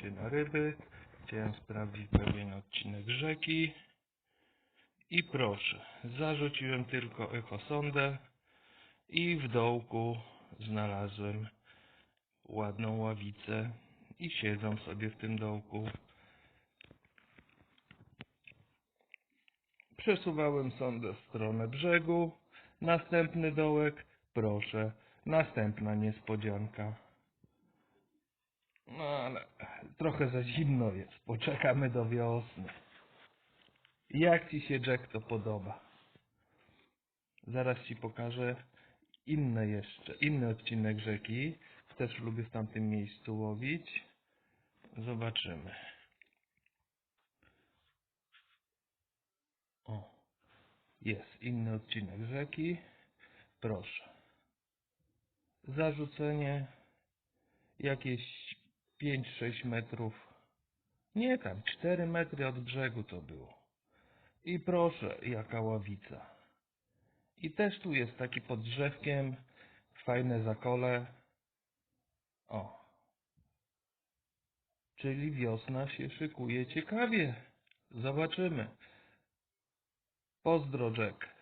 się na ryby. Chciałem sprawdzić pewien odcinek rzeki. I proszę, zarzuciłem tylko echosondę i w dołku znalazłem ładną ławicę i siedzą sobie w tym dołku. Przesuwałem sondę w stronę brzegu. Następny dołek, proszę, następna niespodzianka. No ale trochę za zimno jest, poczekamy do wiosny. Jak Ci się Jack to podoba? Zaraz Ci pokażę inne jeszcze, inny odcinek rzeki. Też lubię w tamtym miejscu łowić. Zobaczymy. O, jest inny odcinek rzeki. Proszę. Zarzucenie jakieś 5-6 metrów. Nie tam, 4 metry od brzegu to było. I proszę, jaka ławica. I też tu jest taki pod drzewkiem, fajne zakole. O. Czyli wiosna się szykuje ciekawie. Zobaczymy. Pozdro, Jack.